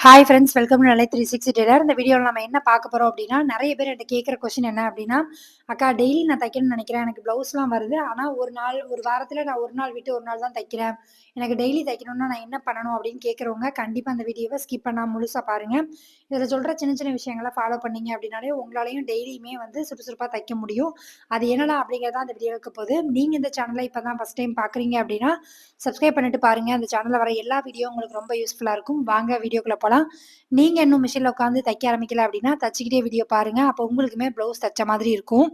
Hi friends welcome நிலை three sixty tailor இந்த வீடியோவில் நம்ம என்ன பார்க்க போகிறோம் அப்படின்னா நிறைய பேர் என்கிட்ட கேட்குற கொஷின் என்ன அப்படின்னா அக்கா டெய்லி நான் தைக்கணும்னு நினைக்கிறேன். எனக்கு ப்ளவுஸ்லாம் வருது. ஆனால் ஒரு நாள் ஒரு வாரத்தில் நான் ஒரு நாள் விட்டு ஒரு நாள் தான் தைக்கிறேன். எனக்கு டெய்லி தைக்கணும்னா நான் என்ன பண்ணணும்? அப்படின்னு கேட்குறவங்க கண்டிப்பாக அந்த வீடியோவை ஸ்கிப் பண்ணால் முழுசாக பாருங்கள் இதில் சொல்கிற சின்ன சின்ன விஷயங்களை ஃபாலோ பண்ணீங்க அப்படின்னாலே உங்களாலையும் டெய்லியுமே வந்து சுறுசுறுப்பாக தைக்க முடியும். அது என்னடா அப்படிங்கிறத அந்த வீடியோவுக்கு போகுது. போது நீங்கள் இந்த சேனலை இப்போ தான் ஃபஸ்ட் டைம் பார்க்குறீங்க அப்படின்னா சப்ஸ்கிரைப் பண்ணிட்டு பாருங்கள் அந்த சேனலில் வர எல்லா வீடியோ உங்களுக்கு ரொம்ப யூஸ்ஃபுல்லாக இருக்கும். வாங்க வீடியோக்குள்ளே போகலாம் நீங்கள் இன்னும் மிஷினில் உட்காந்து தைக்க ஆரம்பிக்கல அப்படின்னா தச்சுக்கிட்டே வீடியோ பாருங்கள் அப்போ உங்களுக்குமே ப்ளவுஸ் தைச்ச மாதிரி இருக்கும்.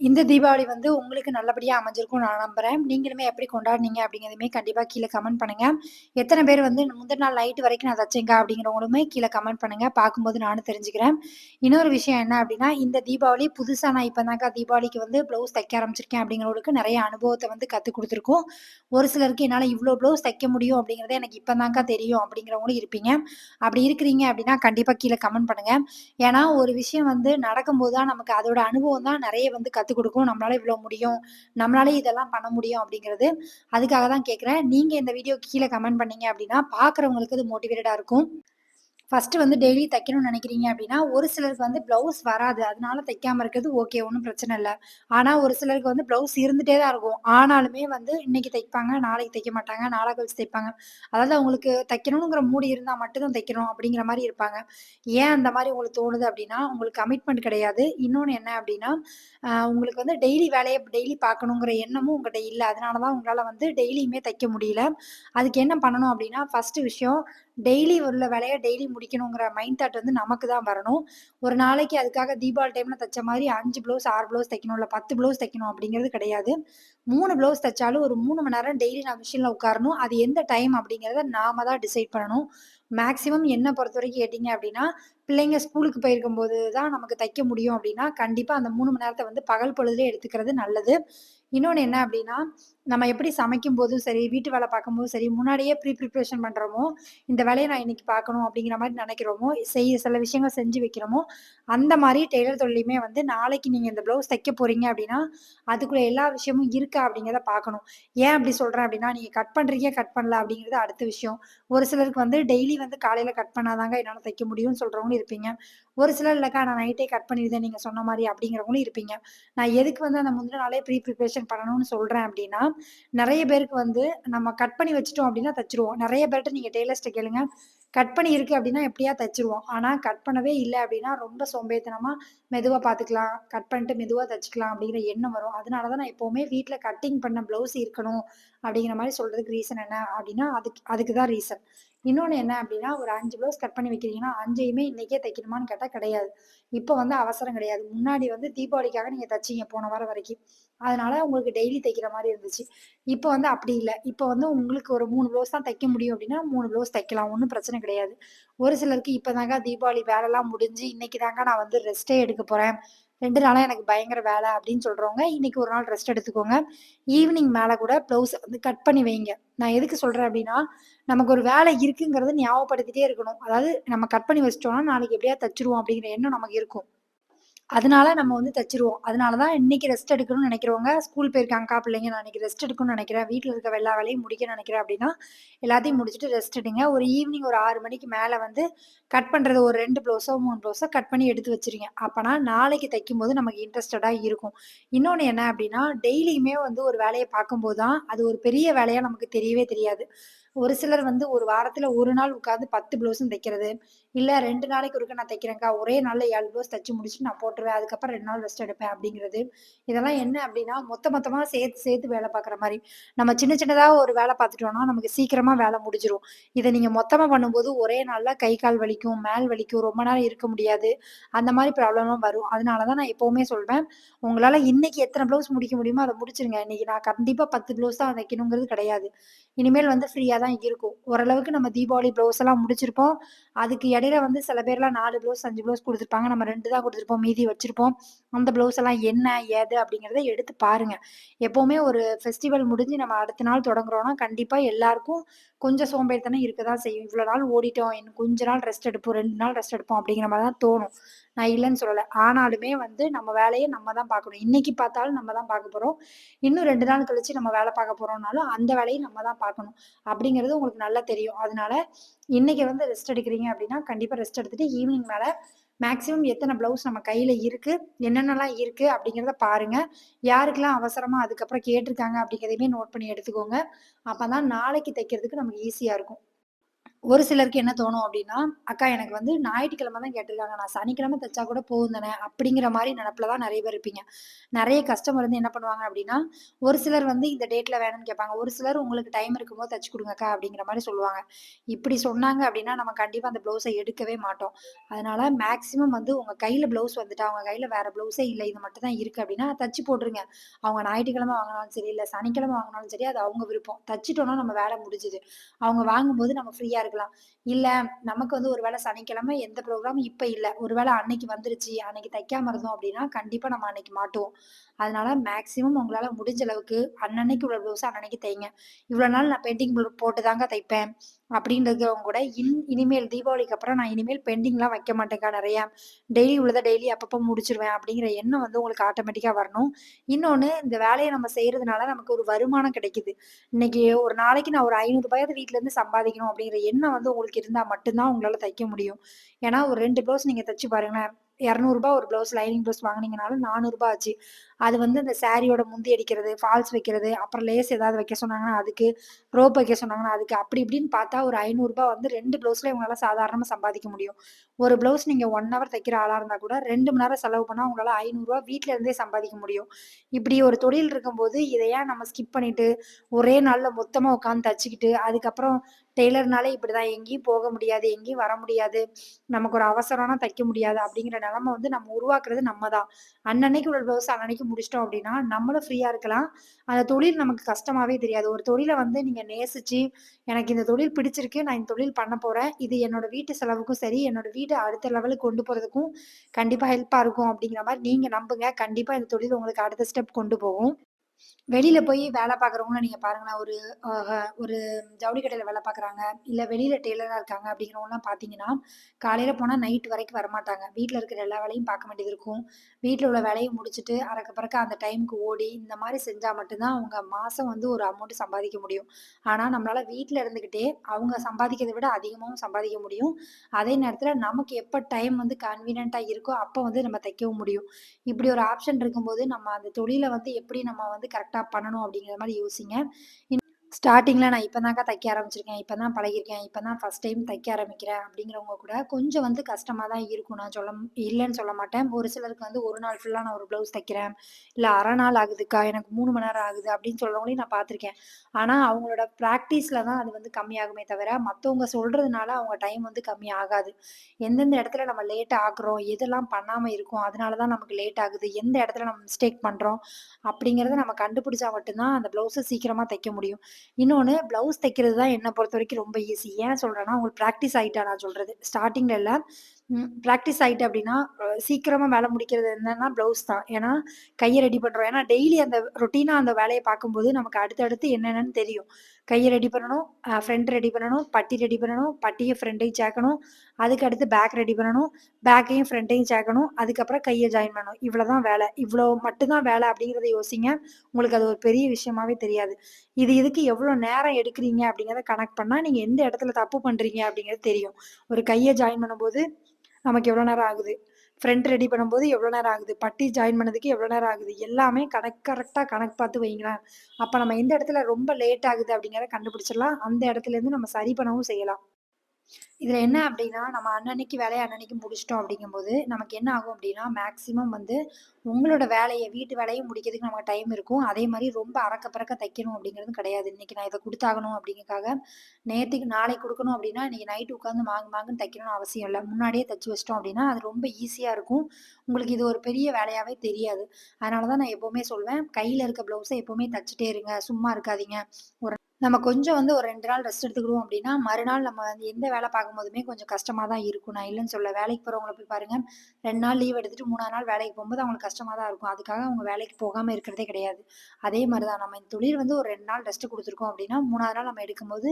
இந்த தீபாவளி வந்து உங்களுக்கு நல்லபடியாக அமைஞ்சிருக்கும் நான் நம்புகிறேன் நீங்களுமே எப்படி கொண்டாடினீங்க அப்படிங்கிறதுமே கண்டிப்பாக கீழே கமெண்ட் பண்ணுங்கள் எத்தனை பேர் வந்து முந்தின நாள் நைட்டு வரைக்கும் நான் தச்சேங்க அப்படிங்கிறவங்களுமே கீழே கமெண்ட் பண்ணுங்கள் பார்க்கும்போது நானும் தெரிஞ்சுக்கிறேன். இன்னொரு விஷயம் என்ன அப்படின்னா இந்த தீபாவளி புதுசாக நான் இப்போ தாக்கா தீபாவளிக்கு வந்து ப்ளவுஸ் தைக்க ஆரம்பிச்சிருக்கேன் அப்படிங்கிறவங்களுக்கு நிறைய அனுபவத்தை வந்து கற்றுக் கொடுத்துருக்கோம். ஒரு சிலருக்கு என்னால் இவ்வளோ ப்ளவுஸ் தைக்க முடியும் அப்படிங்கிறத எனக்கு இப்போ தாக்கா தெரியும் அப்படிங்கிறவங்களும் இருப்பீங்க. அப்படி இருக்கிறீங்க அப்படின்னா கண்டிப்பாக கீழே கமெண்ட் பண்ணுங்கள் ஏன்னா ஒரு விஷயம் வந்து நடக்கும்போது தான் நமக்கு அதோட அனுபவம் தான் நிறைய வந்து கற்று கற்றுக் கொடுக்கும். நம்மளால இவ்வளோ முடியும். நம்மளால இதெல்லாம் பண்ண முடியும் அப்படிங்கிறது அதுக்காக தான் கேட்குறேன் நீங்கள் இந்த வீடியோ கீழே கமெண்ட் பண்ணீங்க அப்படின்னா பார்க்குறவங்களுக்கு அது மோட்டிவேட்டடாக இருக்கும். ஃபஸ்ட்டு வந்து டெய்லி தைக்கணும்னு நினைக்கிறீங்க அப்படின்னா ஒரு சிலருக்கு வந்து ப்ளவுஸ் வராது. அதனால தைக்காமல் இருக்கிறது ஓகே ஒன்றும் பிரச்சனை இல்லை. ஆனால் ஒரு சிலருக்கு வந்து ப்ளவுஸ் இருந்துகிட்டே தான் இருக்கும். ஆனாலுமே வந்து இன்னைக்கு தைப்பாங்க நாளைக்கு தைக்க மாட்டாங்க நாளா கழிச்சு தைப்பாங்க. அதாவது அவங்களுக்கு தைக்கணுங்கிற மூடி இருந்தால் மட்டும்தான் தைக்கணும் அப்படிங்கிற மாதிரி இருப்பாங்க. ஏன் அந்த மாதிரி உங்களுக்கு தோணுது அப்படின்னா உங்களுக்கு கமிட்மெண்ட் கிடையாது. இன்னொன்று என்ன அப்படின்னா உங்களுக்கு வந்து டெய்லி வேலையை டெய்லி பார்க்கணுங்கிற எண்ணமும் உங்கள்கிட்ட இல்லை. அதனால தான் உங்களால் வந்து டெய்லியுமே தைக்க முடியல. அதுக்கு என்ன பண்ணணும் அப்படின்னா ஃபஸ்ட்டு விஷயம் டெய்லி உள்ள வேலையை டெய்லி முடிக்கணுங்கிற மைண்ட் தாட் வந்து நமக்கு தான் வரணும். ஒரு நாளைக்கு அதுக்காக தீபாவளி டைமில் தைச்ச மாதிரி அஞ்சு ப்ளவுஸ் ஆறு ப்ளவுஸ் தைக்கணும் இல்லை பத்து ப்ளவுஸ் தைக்கணும் அப்படிங்கிறது கிடையாது. மூணு ப்ளவுஸ் தைச்சாலும் ஒரு மூணு மணி நேரம் டெய்லி நான் மிஷினில் உட்காரணும். அது எந்த டைம் அப்படிங்கிறத நாம தான் டிசைட் பண்ணணும். மேக்ஸிமம் என்ன பொறுத்த வரைக்கும் கேட்டிங்க அப்படின்னா பிள்ளைங்க ஸ்கூலுக்கு போயிருக்கும் போது தான் நமக்கு தைக்க முடியும் அப்படின்னா கண்டிப்பாக அந்த மூணு மணி நேரத்தை வந்து பகல் பொழுதுலேயே எடுத்துக்கிறது நல்லது. இன்னொன்று என்ன அப்படின்னா நம்ம எப்படி சமைக்கும் போதும் சரி வீட்டு வேலை பார்க்கும்போதும் சரி முன்னாடியே ப்ரீ ப்ரிப்ரேஷன் பண்ணுறோமோ இந்த வேலையை நான் இன்னைக்கு பார்க்கணும் அப்படிங்கிற மாதிரி நினைக்கிறோமோ செய்ய சில விஷயங்கள் செஞ்சு வைக்கிறோமோ அந்த மாதிரி டெய்லர் தொழிலையுமே வந்து நாளைக்கு நீங்கள் இந்த ப்ளவுஸ் தைக்க போகிறீங்க அப்படின்னா அதுக்குள்ள எல்லா விஷயமும் இருக்கா அப்படிங்கிறத பார்க்கணும். ஏன் அப்படி சொல்கிறேன் அப்படின்னா நீங்கள் கட் பண்ணுறீங்க கட் பண்ணல அப்படிங்கிறது அடுத்த விஷயம். ஒரு சிலருக்கு வந்து டெய்லி வந்து காலையில் கட் பண்ணாதாங்க என்னால் தைக்க முடியும்னு சொல்கிறவங்களும் இருப்பீங்க. ஒரு சிலர் இல்லைக்கா நான் நைட்டே கட் பண்ணிடுதேன் நீங்கள் சொன்ன மாதிரி அப்படிங்கிறவங்களும் இருப்பீங்க. நான் எதுக்கு வந்து அந்த முந்தின நாளே ப்ரீ ப்ரிப்ரேஷன் பண்ணணும்னு சொல்கிறேன் அப்படின்னா நிறைய பேருக்கு வந்து நம்ம கட் பண்ணி வச்சுட்டோம் அப்படின்னா தச்சிருவோம். நிறைய பேர்கிட்ட நீங்கள் டெய்லர்ஸ்ட்டை கேளுங்க. கட் பண்ணி இருக்கு அப்படின்னா எப்படியா தச்சிருவோம். ஆனால் கட் பண்ணவே இல்லை அப்படின்னா ரொம்ப சோம்பேத்தனமாக மெதுவாக பார்த்துக்கலாம் கட் பண்ணிட்டு மெதுவாக தச்சுக்கலாம் அப்படிங்கிற எண்ணம் வரும். அதனால தான் நான் எப்போவுமே வீட்டில் கட்டிங் பண்ண ப்ளவுஸ் இருக்கணும் அப்படிங்கிற மாதிரி சொல்கிறதுக்கு ரீசன் என்ன அப்படின்னா அதுக்கு அதுக்கு தான் ரீசன் இன்னொன்று என்ன அப்படின்னா ஒரு அஞ்சு ப்ளவுஸ் கட் பண்ணி வைக்கிறீங்கன்னா அஞ்சையுமே இன்றைக்கே தைக்கணுமான்னு கேட்டால் கிடையாது. இப்போ வந்து அவசரம் கிடையாது. முன்னாடி வந்து தீபாவளிக்காக நீங்கள் தைச்சிங்க போன வாரம் வரைக்கும். அதனால உங்களுக்கு டெய்லி தைக்கிற மாதிரி இருந்துச்சு. இப்போ வந்து அப்படி இல்லை. இப்போ வந்து உங்களுக்கு ஒரு மூணு ப்ளவுஸ் தான் தைக்க முடியும் அப்படின்னா மூணு ப்ளவுஸ் தைக்கலாம். ஒன்றும் பிரச்சனை கிடையாது. ஒரு சிலருக்கு இப்போ தாங்க தீபாவளி வேலைலாம் முடிஞ்சு இன்னைக்கு தாங்க நான் வந்து ரெஸ்ட்டே எடுக்க போகிறேன் ரெண்டு நாளாக எனக்கு பயங்கர வேலை அப்படின்னு சொல்கிறவங்க இன்னைக்கு ஒரு நாள் ரெஸ்ட் எடுத்துக்கோங்க. ஈவினிங் மேலே கூட ப்ளவுஸை வந்து கட் பண்ணி வைங்க. நான் எதுக்கு சொல்கிறேன் அப்படின்னா நமக்கு ஒரு வேலை இருக்குங்கிறத ஞாபகப்படுத்திட்டே இருக்கணும். அதாவது நம்ம கட் பண்ணி வச்சிட்டோம்னா நாளைக்கு எப்படியா தச்சிருவோம் அப்படிங்கிற எண்ணம் நமக்கு இருக்கும். அதனால நம்ம வந்து தச்சிருவோம். அதனால தான் இன்னைக்கு ரெஸ்ட் எடுக்கணும்னு நினைக்கிறவங்க ஸ்கூல் போயிருக்காங்கக்கா பிள்ளைங்க நான் இன்னைக்கு ரெஸ்ட் எடுக்கணும்னு நினைக்கிறேன். வீட்டில் இருக்க எல்லா வேலையும் முடிக்க நினைக்கிறேன் அப்படின்னா எல்லாத்தையும் முடிச்சுட்டு ரெஸ்ட் எடுங்க. ஒரு ஈவினிங் ஒரு ஆறு மணிக்கு மேலே வந்து கட் பண்ணுறது ஒரு ரெண்டு ப்ளவுஸோ மூணு ப்ளவுஸோ கட் பண்ணி எடுத்து வச்சிருங்க. அப்போனா நாளைக்கு தைக்கும் போது நமக்கு இன்ட்ரெஸ்டடாக இருக்கும். இன்னொன்று என்ன அப்படின்னா டெய்லியுமே வந்து ஒரு வேலையை பார்க்கும்போது தான் அது ஒரு பெரிய வேலையாக நமக்கு தெரியவே தெரியாது. ஒரு சிலர் வந்து ஒரு வாரத்துல ஒரு நாள் உட்காந்து பத்து ப்ளவுஸும் தைக்கிறது இல்லை ரெண்டு நாளைக்கு ஒருக்க நான் தைக்கிறேன்க்கா. ஒரே நாளில் ஏழு ப்ளவுஸ் தைச்சு முடிச்சுட்டு நான் போட்டுருவேன். அதுக்கப்புறம் ரெண்டு நாள் ரெஸ்ட் எடுப்பேன் அப்படிங்கிறது. இதெல்லாம் என்ன அப்படின்னா மொத்த மொத்தமாக சேர்த்து சேர்த்து வேலை பார்க்குற மாதிரி. நம்ம சின்ன சின்னதாக ஒரு வேலை பார்த்துட்டோம்னா நமக்கு சீக்கிரமாக வேலை முடிஞ்சிடும் இதை நீங்கள் மொத்தமாக பண்ணும்போது ஒரே நாளில் கை கால் வலிக்கும் மேல் வலிக்கும் ரொம்ப நேரம் இருக்க முடியாது. அந்த மாதிரி ப்ராப்ளம்லாம் வரும். அதனால தான் நான் எப்போவுமே சொல்வேன் உங்களால் இன்னைக்கு எத்தனை ப்ளவுஸ் முடிக்க முடியுமோ அதை முடிச்சிருங்க. இன்னைக்கு நான் கண்டிப்பாக பத்து ப்ளவுஸ் தான் தைக்கணுங்கிறது கிடையாது. இனிமேல் வந்து ஃப்ரீயாக தான் இருக்கும். ஓரளவுக்கு நம்ம தீபாவளி ப்ளவுஸ் எல்லாம் முடிச்சிருப்போம். அதுக்கு இடையில வந்து சில பேர்லாம் நாலு ப்ளவுஸ் அஞ்சு ப்ளவுஸ் கொடுத்துருப்பாங்க. நம்ம ரெண்டு தான் கொடுத்துருப்போம். மீதி வச்சிருப்போம். அந்த ப்ளவுஸ் எல்லாம் என்ன ஏது அப்படிங்கிறத எடுத்து பாருங்க. எப்போவுமே ஒரு ஃபெஸ்டிவல் முடிஞ்சு நம்ம அடுத்த நாள் தொடங்குறோம்னா கண்டிப்பா எல்லாருக்கும் கொஞ்சம் சோம்பேறித்தனம் இருக்க தான் செய்யும். இவ்வளோ நாள் ஓடிட்டோம். இன்னும் கொஞ்ச நாள் ரெஸ்ட் எடுப்போம். ரெண்டு நாள் ரெஸ்ட் எடுப்போம் அப்படிங்கிற மாதிரி தான் தோணும். நான் இல்லைன்னு சொல்லலை. ஆனாலுமே வந்து நம்ம வேலையை நம்ம தான் பார்க்கணும். இன்னைக்கு பார்த்தாலும் நம்ம தான் பார்க்க போகிறோம் இன்னும் ரெண்டு நாள் கழிச்சு நம்ம வேலை பார்க்க போகிறோம்னாலும் அந்த வேலையை நம்ம தான் பார்க்கணும். அப்படிங்கிறது உங்களுக்கு நல்லா தெரியும். அதனால இன்னைக்கு வந்து ரெஸ்ட் எடுக்கிறீங்க அப்படின்னா கண்டிப்பாக ரெஸ்ட் எடுத்துட்டு ஈவினிங் மேலே மேக்ஸிமம் எத்தனை ப்ளவுஸ் நம்ம கையில் இருக்குது என்னென்னலாம் இருக்குது அப்படிங்கிறத பாருங்கள் யாருக்கெல்லாம் அவசரமாக அதுக்கப்புறம் கேட்டிருக்காங்க அப்படிங்கிறதையுமே நோட் பண்ணி எடுத்துக்கோங்க. அப்போ தான் நாளைக்கு தைக்கிறதுக்கு நமக்கு ஈஸியாக இருக்கும். ஒரு சிலருக்கு என்ன தோணும் அப்படின்னா, அக்கா எனக்கு வந்து ஞாயிற்றுக்கிழமை தான் கேட்டிருக்காங்க. நான் சனிக்கிழமை தைச்சா கூட போகும் தானே! அப்படிங்கிற மாதிரி நினப்பில் தான் நிறைய பேர் இருப்பீங்க. நிறைய கஸ்டமர் வந்து என்ன பண்ணுவாங்க அப்படின்னா, ஒரு சிலர் வந்து இந்த டேட்டில் வேணும்னு கேட்பாங்க. ஒரு சிலர் உங்களுக்கு டைம் இருக்கும்போது தைச்சு கொடுங்கக்கா அப்படிங்கிற மாதிரி சொல்லுவாங்க. இப்படி சொன்னாங்க அப்படின்னா, நம்ம கண்டிப்பாக அந்த ப்ளவுஸை எடுக்கவே மாட்டோம். அதனால மேக்ஸிமம் வந்து உங்கள் கையில் ப்ளவுஸ் வந்துட்டா, அவங்க கையில் வேறு ப்ளவுஸே இல்லை இது மட்டும் தான் இருக்குது அப்படின்னா, தச்சு போட்டுருங்க. அவங்க ஞாயிற்றுக்கிழமை வாங்கினாலும் சரி, இல்லை சனிக்கிழமை வாங்கினாலும் சரி, அது அவங்க விருப்பம். தச்சுட்டோன்னா நம்ம வேலை முடிஞ்சுது. அவங்க வாங்கும்போது நம்ம ஃப்ரீயாக இருக்கலாம். இல்ல நமக்கு வந்து ஒரு வேளை சனிக்கிழமை எந்த ப்ரோக்ராம் இப்ப இல்ல. ஒரு வேளை அன்னைக்கு வந்துருச்சு, அன்னைக்கு தைக்காம இருந்தோம் அப்படின்னா, கண்டிப்பா நம்ம அன்னைக்கு மாட்டுவோம். அதனால மேக்ஸிமம் உங்களால முடிஞ்ச அளவுக்கு அன்னன்னைக்கு இவ்வளவு ப்ளவுஸ அன்னன்னைக்கு தைங்க. இவ்வளவு நாள் நான் பெயிண்டிங் போட்டு தாங்க தைப்பேன். அப்படின்றவங்க கூட இன் இனிமேல் தீபாவளிக்கு அப்புறம் நான் இனிமேல் பெண்டிங்லாம் வைக்க மாட்டேங்க நிறையா டெய்லி உள்ளதை டெய்லி அப்பப்போ முடிச்சிருவேன் அப்படிங்கிற எண்ணம் வந்து உங்களுக்கு ஆட்டோமேட்டிக்காக வரணும். இன்னொன்று இந்த வேலையை நம்ம செய்கிறதுனால நமக்கு ஒரு வருமானம் கிடைக்குது. இன்னைக்கு ஒரு நாளைக்கு நான் ஒரு ஐநூறுபாயாவது வீட்டிலேருந்து சம்பாதிக்கணும் அப்படிங்கிற எண்ணம் வந்து உங்களுக்கு இருந்தால் மட்டும்தான் உங்களால் தைக்க முடியும். ஏன்னா ஒரு ரெண்டு ப்ளவுஸ் நீங்கள் தைச்சு பாருங்களேன். இரநூறுபா ஒரு ப்ளவுஸ் லைனிங் ப்ளவுஸ் வாங்கினீங்கனாலும் நானூறுரூபா ஆச்சு. அது வந்து அந்த சாரியோட முந்தி அடிக்கிறது, ஃபால்ஸ் வைக்கிறது, அப்புறம் லேஸ் ஏதாவது வைக்க சொன்னாங்கன்னா அதுக்கு, ரோப் வைக்க சொன்னாங்கன்னா அதுக்கு, அப்படி இப்படின்னு பார்த்தா ஒரு ஐநூறுரூபா வந்து 2 ப்ளவுஸ்ல இவங்களால சாதாரணமாக சம்பாதிக்க முடியும். ஒரு ப்ளவுஸ் நீங்கள் ஒன் ஹவர் தைக்கிற ஆளாக இருந்தால் கூட ரெண்டு மணி நேரம் செலவு பண்ணால் உங்களால் ஐநூறுரூவா வீட்டில இருந்தே சம்பாதிக்க முடியும். இப்படி ஒரு தொழில் இருக்கும்போது, இதையா நம்ம ஸ்கிப் பண்ணிட்டு, ஒரே நாளில் மொத்தமாக உட்காந்து தச்சுக்கிட்டு, அதுக்கப்புறம் டெய்லர்னாலே இப்படிதான் எங்கேயும் போக முடியாது, எங்கேயும் வர முடியாது. நமக்கு ஒரு அவசரம்னா தைக்க முடியாது அப்படிங்கிற நிலமை வந்து நம்ம உருவாக்குறது நம்ம தான். அன்னன்னைக்கு உள்ள ப்ளவுஸ் அன்னன்னைக்கு முடிச்சிட்டோம் அப்படின்னா, நம்மளும் ஃப்ரீயா இருக்கலாம். அந்த தொழில் நமக்கு கஷ்டமாவே தெரியாது. ஒரு தொழிலை வந்து நீங்க நேசிச்சு, எனக்கு இந்த தொழில் பிடிச்சிருக்கு, நான் இந்த தொழில் பண்ண போறேன். இது என்னோட வீட்டு செலவுக்கும் சரி, என்னோட வீட்டை அடுத்த லெவலுக்கு கொண்டு போறதுக்கும் கண்டிப்பா ஹெல்ப்பா இருக்கும் அப்படிங்கிற மாதிரி நீங்க நம்புங்க. கண்டிப்பா இந்த தொழில் உங்களுக்கு அடுத்த ஸ்டெப் கொண்டு போகும். வெளியில போய் வேலை பார்க்குறவங்கள நீங்க பாருங்களேன். ஒரு ஒரு ஜவுளி கடையில வேலை பார்க்குறாங்க, இல்ல வெளியில டெய்லரா இருக்காங்க அப்படிங்கிறவங்கலாம் பார்த்தீங்கன்னா, காலையில போனா நைட் வரைக்கும் வரமாட்டாங்க. வீட்டில் இருக்கிற எல்லா வேலையும் பார்க்க வேண்டியது இருக்கும். வீட்டில் உள்ள வேலையை முடிச்சுட்டு அறக்க பறக்க அந்த டைம்க்கு ஓடி, இந்த மாதிரி செஞ்சா மட்டும்தான் அவங்க மாசம் வந்து ஒரு அமௌண்ட் சம்பாதிக்க முடியும். ஆனா நம்மளால வீட்டில் இருந்துகிட்டே அவங்க சம்பாதிக்கிறத விட அதிகமாகவும் சம்பாதிக்க முடியும். அதே நேரத்தில் நமக்கு எப்போ டைம் வந்து கன்வீனியன்ட்டா இருக்கோ, அப்போ வந்து நம்ம தைக்கவும் முடியும். இப்படி ஒரு ஆப்ஷன் இருக்கும்போது, நம்ம அந்த தொழிலை வந்து எப்படி நம்ம வந்து கரெக்டாக பண்ணணும் அப்படிங்கிற மாதிரி யோசிங்க. ஸ்டார்டிங்கில் நான் இப்போ தான்க்கா தைக்க ஆரம்பிச்சிருக்கேன். இப்போ தான் பழகிருக்கேன் இப்போ தான் ஃபர்ஸ்ட் டைம் தைக்க ஆரம்பிக்கிறேன் அப்படிங்கிறவங்க கூட கொஞ்சம் வந்து கஷ்டமாக தான் இருக்கும். நான் சொல்ல இல்லைன்னு சொல்ல மாட்டேன். ஒரு சிலருக்கு வந்து ஒரு நாள் ஃபுல்லாக நான் ஒரு ப்ளவுஸ் தைக்கிறேன். இல்லை அரை நாள் ஆகுதுக்கா, எனக்கு மூணு மணி நேரம் ஆகுது அப்படின்னு சொல்கிறவங்களையும் நான் பார்த்துருக்கேன். ஆனால் அவங்களோட ப்ராக்டிஸில் தான் அது வந்து கம்மியாகுமே தவிர, மற்றவங்க சொல்கிறதுனால அவங்க டைம் வந்து கம்மி ஆகாது. எந்தெந்த இடத்துல நம்ம லேட் ஆகுறோம் எதெல்லாம் பண்ணாமல் இருக்கோம், அதனால தான் நமக்கு லேட் ஆகுது, எந்த இடத்துல நம்ம மிஸ்டேக் பண்ணுறோம் அப்படிங்கிறத நம்ம கண்டுபிடிச்சா மட்டும்தான் அந்த ப்ளவுஸை சீக்கிரமாக தைக்க முடியும். இன்னொன்னு ப்ளவுஸ் தைக்கிறது தான் பொறுத்த வரைக்கும் ரொம்ப ஈஸி. ஏன் சொல்றேன்னா, உங்களுக்கு பிராக்டிஸ் ஆயிட்டா நான் சொல்றது. ஸ்டார்டிங்ல எல்லாம் ப்ராக்டிஸ் ஆகிட்டு அப்படின்னா, சீக்கிரமாக வேலை முடிக்கிறது என்னன்னா ப்ளவுஸ் தான். ஏன்னா, கையை ரெடி பண்ணுறோம் ஏன்னா டெய்லி அந்த ரொட்டீனாக அந்த வேலையை பார்க்கும்போது நமக்கு அடுத்தடுத்து என்னென்னு தெரியும். கையை ரெடி பண்ணணும், ஃப்ரெண்ட் ஃப்ரண்ட் ரெடி பண்ணணும், பட்டி ரெடி பண்ணணும், பட்டியும் ஃப்ரண்ட்டையும் சேர்க்கணும். அதுக்கு அடுத்து பேக் ரெடி பண்ணணும். பேக்கையும் ஃப்ரண்ட்டையும் சேர்க்கணும். அதுக்கப்புறம் கையை ஜாயின் பண்ணணும். இவ்வளோ தான் வேலை. இவ்வளோ மட்டும்தான் வேலை அப்படிங்கிறத யோசிங்க. உங்களுக்கு அது ஒரு பெரிய விஷயமாவே தெரியாது. இது இதுக்கு எவ்வளோ நேரம் எடுக்கிறீங்க அப்படிங்கிறத கனெக்ட் பண்ணால் நீங்கள் எந்த இடத்துல தப்பு பண்ணுறீங்க அப்படிங்கிறது தெரியும். ஒரு கையை ஜாயின் பண்ணும்போது, நமக்கு எவ்வளோ நேரம் ஆகுது? ஃப்ரெண்ட் ரெடி பண்ணும்போது எவ்வளோ நேரம் ஆகுது? பட்டி ஜாயின் பண்ணதுக்கு எவ்வளோ நேரம் ஆகுது? எல்லாமே கணக்கு கரெக்டாக கணக்கு பார்த்து வைங்களேன். அப்போ நம்ம எந்த இடத்துல ரொம்ப லேட் ஆகுது அப்படிங்கிறத கண்டுபிடிச்சிடலாம். அந்த இடத்துலேருந்து நம்ம சரி பண்ணவும் செய்யலாம். இதில் என்ன அப்படின்னா, நம்ம அன்னன்னைக்கு வேலையை அன்னன்னைக்கு முடிச்சிட்டோம் அப்படிங்கும்போது, நமக்கு என்ன ஆகும் அப்படின்னா, மேக்ஸிமம் வந்து உங்களோட வேலையை வீட்டு வேலையை முடிக்கிறதுக்கு நமக்கு டைம் இருக்கும். அதே மாதிரி ரொம்ப அறக்க பறக்க தைக்கணும் அப்படிங்கிறது கிடையாது. இன்னைக்கு நான் இதை கொடுத்தாகணும் அப்படிங்கிறக்காக நேற்றுக்கு நாளைக்கு கொடுக்கணும் அப்படின்னா, இன்னைக்கு நைட்டு உட்காந்து மாங்கு மாங்குன்னு தைக்கணும்னு அவசியம் இல்லை முன்னாடியே தைச்சி வச்சிட்டோம் அப்படின்னா, அது ரொம்ப ஈஸியாக இருக்கும். உங்களுக்கு இது ஒரு பெரிய வேலையாகவே தெரியாது. அதனால தான் நான் எப்போவுமே சொல்வேன், கையில் இருக்க ப்ளவுஸை எப்போவுமே தைச்சிட்டே இருங்க. சும்மா இருக்காதீங்க. ஒரு நம்ம கொஞ்சம் வந்து ஒரு ரெண்டு நாள் ரெஸ்ட் எடுத்துக்கிடுவோம் அப்படின்னா, மறுநாள் நம்ம வந்து எந்த வேலை பார்க்கும்போதுமே கொஞ்சம் கஷ்டமாக தான் இருக்கும். நான் இல்லைன்னு சொல்ல வேலைக்கு போகிறவங்கள போய் பாருங்க. ரெண்டு நாள் லீவ் எடுத்துட்டு மூணாவது நாள் வேலைக்கு போகும்போது அவங்களுக்கு கஷ்டமாக தான் இருக்கும். அதுக்காக அவங்க வேலைக்கு போகாமல் இருக்கிறதே கிடையாது. அதே மாதிரி தான் நம்ம இந்த தொழில் வந்து ஒரு ரெண்டு நாள் ரெஸ்ட் கொடுத்துருக்கோம் அப்படின்னா, மூணாவது நாள் நம்ம எடுக்கும்போது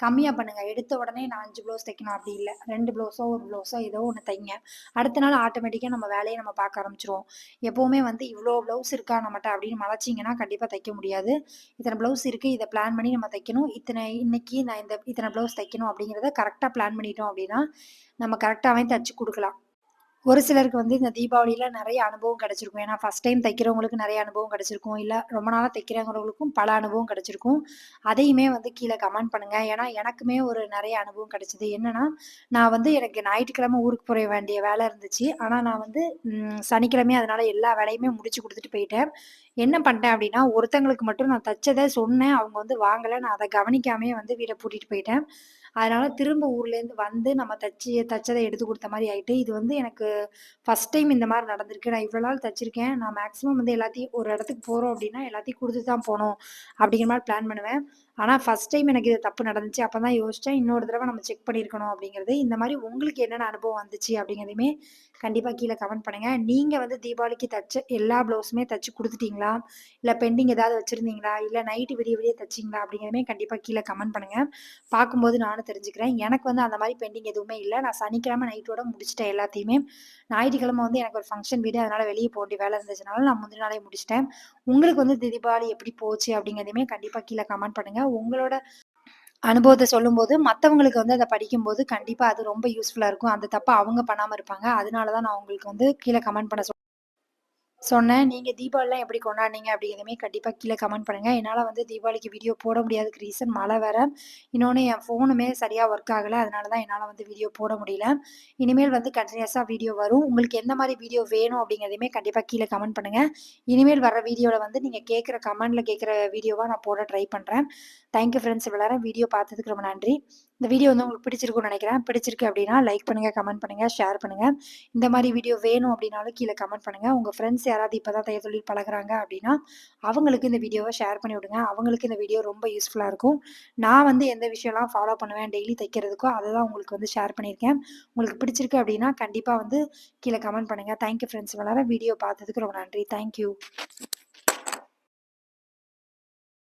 கம்மியாக பண்ணுங்கள் எடுத்த உடனே நான் அஞ்சு ப்ளவுஸ் தைக்கணும் அப்படி இல்லை ரெண்டு ப்ளவுஸோ, ஒரு ப்ளவுஸோ ஏதோ ஒன்று தைங்க. அடுத்த நாள் ஆட்டோமேட்டிக்காக நம்ம வேலையை நம்ம பார்க்க ஆரம்பிச்சிருவோம் எப்போவுமே வந்து இவ்வளோ ப்ளவுஸ் இருக்கா நம்மகிட்ட அப்படின்னு மலைச்சிங்கன்னா கண்டிப்பாக தைக்க முடியாது. இத்தனை ப்ளவுஸ் இருக்குது இதை பிளான் பண்ணி நம்ம நம்ம தைக்கணும். இத்தனை இன்னைக்கு நான் இந்த இத்தனை ப்ளவுஸ் தைக்கணும் அப்படிங்கிறத கரெக்டாக பிளான் பண்ணிட்டோம் அப்படின்னா, நம்ம கரெக்டாகவே தைச்சு கொடுக்கலாம் ஒரு சிலருக்கு வந்து இந்த தீபாவளியில நிறைய அனுபவம் கிடைச்சிருக்கும். ஏன்னா ஃபர்ஸ்ட் டைம் தைக்கிறவங்களுக்கு நிறைய அனுபவம் கிடைச்சிருக்கும். இல்ல ரொம்ப நாளா தைக்கிறவங்களுக்கும் பல அனுபவம் கிடைச்சிருக்கும். அதையுமே வந்து கீழே கமெண்ட் பண்ணுங்க. ஏன்னா எனக்குமே ஒரு நிறைய அனுபவம் கிடைச்சது. என்னன்னா, நான் வந்து எனக்கு ஞாயிற்றுக்கிழமை ஊருக்கு போற வேண்டிய வேலை இருந்துச்சு. ஆனா நான் வந்து சனிக்கிழமை சனிக்கிழமையே அதனால எல்லா வேலையுமே முடிச்சு கொடுத்துட்டு போயிட்டேன். என்ன பண்ணிட்டேன் அப்படின்னா, ஒருத்தங்களுக்கு மட்டும் நான் தச்சத சொன்னேன். அவங்க வந்து வாங்கல. நான் அதை கவனிக்காமே வந்து வீட பூட்டிட்டு போயிட்டேன். அதனால திரும்ப ஊர்லேருந்து வந்து நம்ம தச்சு தச்சதை எடுத்து கொடுத்த மாதிரி ஆகிட்டு இது வந்து எனக்கு ஃபர்ஸ்ட் டைம் இந்த மாதிரி நடந்திருக்கு. நான் இவ்வளோ நாள் தச்சிருக்கேன். நான் மேக்ஸிமம் வந்து எல்லாத்தையும் ஒரு இடத்துக்கு போகிறோம் அப்படின்னா, எல்லாத்தையும் கொடுத்து தான் போகணும் அப்படிங்கிற மாதிரி பிளான் பண்ணுவேன். ஆனால் ஃபர்ஸ்ட் டைம் எனக்கு இது தப்பு நடந்துச்சு. அப்போ தான் யோசித்தேன் இன்னொரு தடவை நம்ம செக் பண்ணியிருக்கணும் அப்படிங்கிறது. இந்த மாதிரி உங்களுக்கு என்னென்ன அனுபவம் வந்துச்சு அப்படிங்கிறதையுமே கண்டிப்பாக கீழே கமெண்ட் பண்ணுங்கள் நீங்கள் வந்து தீபாவளிக்கு தச்ச எல்லா ப்ளவுஸுமே தச்சு கொடுத்துட்டீங்களா இல்லை பெண்டிங் ஏதாவது வச்சுருந்தீங்களா இல்லை நைட்டு விடிய விடிய தச்சிங்களா அப்படிங்கிறதுமே கண்டிப்பாக கீழே கமெண்ட் பண்ணுங்க. பார்க்கும்போது நானும் தெரிஞ்சுக்கிறேன். எனக்கு வந்து அந்த மாதிரி பெண்டிங் எதுவுமே இல்லை நான் சனிக்கிழமை நைட்டோட முடிச்சிட்டேன் எல்லாத்தையுமே. ஞாயிற்றுக்கிழமை வந்து எனக்கு ஒரு ஃபங்க்ஷன் வீடு. அதனால வெளியே போ வேண்டிய வேலை இருந்துச்சுனால நான் முந்தின நாளே முடிச்சுட்டேன். உங்களுக்கு வந்து தீபாவளி எப்படி போச்சு அப்படிங்கிறதையுமே கண்டிப்பாக கீழே கமெண்ட் பண்ணுங்க. உங்களோட அனுபவத்தை சொல்லும்போது, மத்தவங்களுக்கு வந்து அதை படிக்கும்போது கண்டிப்பா அது ரொம்ப யூஸ்ஃபுல்லா இருக்கும். அந்த தப்பை அவங்க பண்ணாமல் இருப்பாங்க. அதனால தான் நான் உங்களுக்கு வந்து கீழே கமெண்ட் பண்ண சொல் சொன்னேன். நீங்கள் தீபாவளிலாம் எப்படி கொண்டாடினீங்க அப்படிங்கிறதுமே கண்டிப்பாக கீழே கமெண்ட் பண்ணுங்கள் என்னால் வந்து தீபாவளிக்கு வீடியோ போட முடியாதுக்கு ரீசன் மழை வேற. இன்னொன்று என் ஃபோனுமே சரியாக ஒர்க் ஆகலை அதனால தான் என்னால் வந்து வீடியோ போட முடியல. இனிமேல் வந்து கண்டினியூஸாக வீடியோ வரும். உங்களுக்கு எந்த மாதிரி வீடியோ வேணும் அப்படிங்கிறதையுமே கண்டிப்பாக கீழே கமெண்ட் பண்ணுங்கள் இனிமேல் வர வீடியோவில் வந்து நீங்கள் கேட்குற கமெண்டில் கேட்குற வீடியோவாக நான் போட ட்ரை பண்ணுறேன் தேங்க் யூ ஃப்ரெண்ட்ஸ் எல்லாரும் வீடியோ பார்த்ததுக்கு ரொம்ப நன்றி. இந்த வீடியோ வந்து உங்களுக்கு பிடிச்சிருக்கும்னு நினைக்கிறேன் பிடிச்சிருக்கு அப்படின்னா லைக் பண்ணுங்கள் கமெண்ட் பண்ணுங்கள் ஷேர் பண்ணுங்கள் இந்த மாதிரி வீடியோ வேணும் அப்படின்னாலும் கீழே கமெண்ட் பண்ணுங்க. உங்கள் ஃப்ரெண்ட்ஸ் யாராவது இப்போ தான் தையல் தொழில் பழகுறாங்க அப்படின்னா, அவங்களுக்கு இந்த வீடியோவை ஷேர் பண்ணி விடுங்க. அவங்களுக்கு இந்த வீடியோ ரொம்ப யூஸ்ஃபுல்லாக இருக்கும். நான் வந்து எந்த விஷயம்லாம் ஃபாலோ பண்ணுவேன் டெய்லி தைக்கிறதுக்கோ, அதை தான் உங்களுக்கு வந்து ஷேர் பண்ணியிருக்கேன். உங்களுக்கு பிடிச்சிருக்கு அப்படின்னா, கண்டிப்பாக வந்து கீழே கமெண்ட் பண்ணுங்கள் தேங்க் யூ ஃப்ரெண்ட்ஸ் வளர வீடியோ பார்த்ததுக்கு ரொம்ப நன்றி. Thank you.